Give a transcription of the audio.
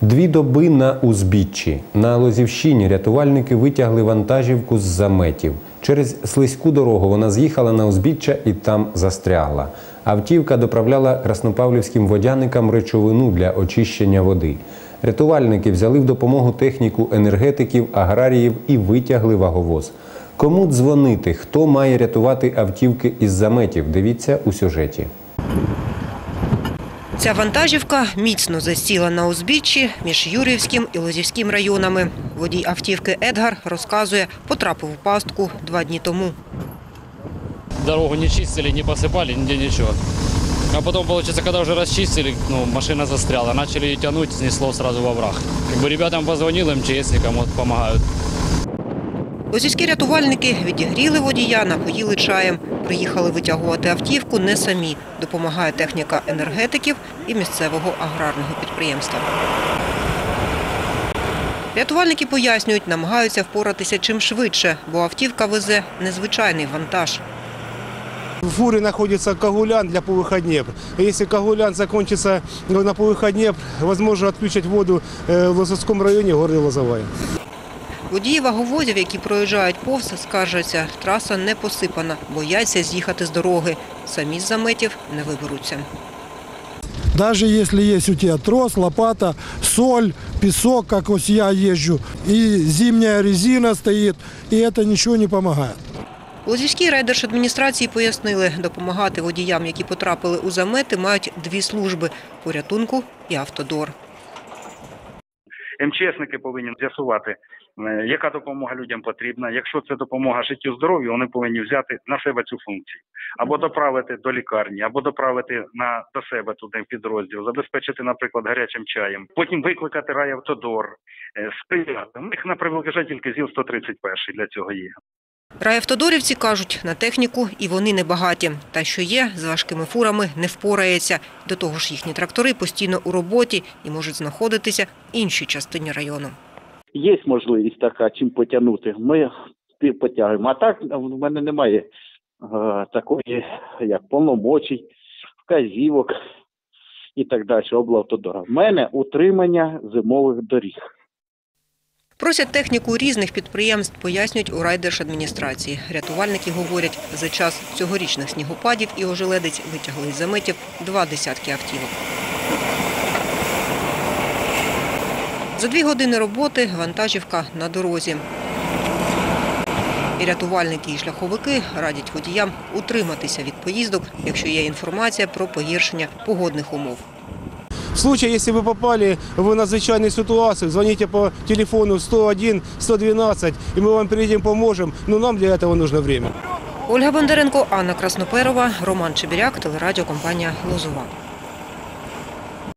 Дві доби на узбіччі. На Лозівщині рятувальники витягли вантажівку з заметів. Через слизьку дорогу вона з'їхала на узбіччя і там застрягла. Автівка доправляла краснопавлівським водяникам речовину для очищення води. Рятувальники взяли в допомогу техніку енергетиків, аграріїв і витягли ваговоз. Кому дзвонити, хто має рятувати автівки із заметів? Дивіться у сюжеті. Ця вантажівка міцно засіла на узбіччі між Юрівським і Лозівським районами. Водій автівки Едгар розказує, потрапив у пастку два дні тому. дорогу не чистили, не посыпали, нигде ничего. А потом, получается, когда уже расчистили, ну, машина застряла. Начали ее тянуть, снесло сразу во враг. Ребятам позвонил, МЧСникам вот помогают. Лозівські рятувальники відігріли водія, напоїли чаєм. Приїхали витягувати автівку не самі. Допомагає техніка енергетиків і місцевого аграрного підприємства. Рятувальники пояснюють, намагаються впоратися чим швидше, бо автівка везе незвичайний вантаж. В фуре находится Кагулян для ПВХ. Если Кагулян закончится на ПВХ Днепр, возможно отключить воду э, в Лозовском районе города Лозовая. Водії ваговозів, які проїжджають повз, скаржаться, траса не посипана, бояться з'їхати з дороги. Самі з заметів не виберуться. Даже если есть у тебя трос, лопата, соль, песок, как вот я езжу, и зимняя резина стоит, и это ничего не помогает. У Лозівській райдержадміністрації пояснили, допомагати водіям, які потрапили у замети, мають дві служби – порятунку і автодор. МЧСники повинні з'ясувати, яка допомога людям потрібна. Якщо це допомога життю здоров'ю, вони повинні взяти на себе цю функцію або доправити до лікарні, або доправити на до себе туди в підрозділ, забезпечити, наприклад, гарячим чаєм. Потім викликати райавтодор, е, сприяти. У них на превеликий жаль тільки ЗІЛ 131 для цього є. Райавтодорівці кажуть, на техніку і вони небагаті. Та що є, з важкими фурами не впорається. До того ж, їхні трактори постійно у роботі і можуть знаходитися в іншій частині району. Є можливість така, чим потягнути, ми потягуємо. А так в мене немає е, такої, як повномочій, вказівок і так далі, облавтодора. В мене утримання зимових доріг. Просять техніку різних підприємств, пояснюють у райдержадміністрації. Рятувальники говорять, за час цьогорічних снігопадів і ожеледиць витягли із заметів два десятки автівок. За дві години роботи вантажівка на дорозі. І рятувальники і шляховики радять водіям утриматися від поїздок, якщо є інформація про погіршення погодних умов. В случае, если вы попали в надзвичайную ситуацию, звоните по телефону 101 112, и мы вам приедем, поможем. Но нам для этого нужно время. Ольга Бондаренко, Анна Красноперова, Роман Чебіряк, телерадіокомпанія «Лозова».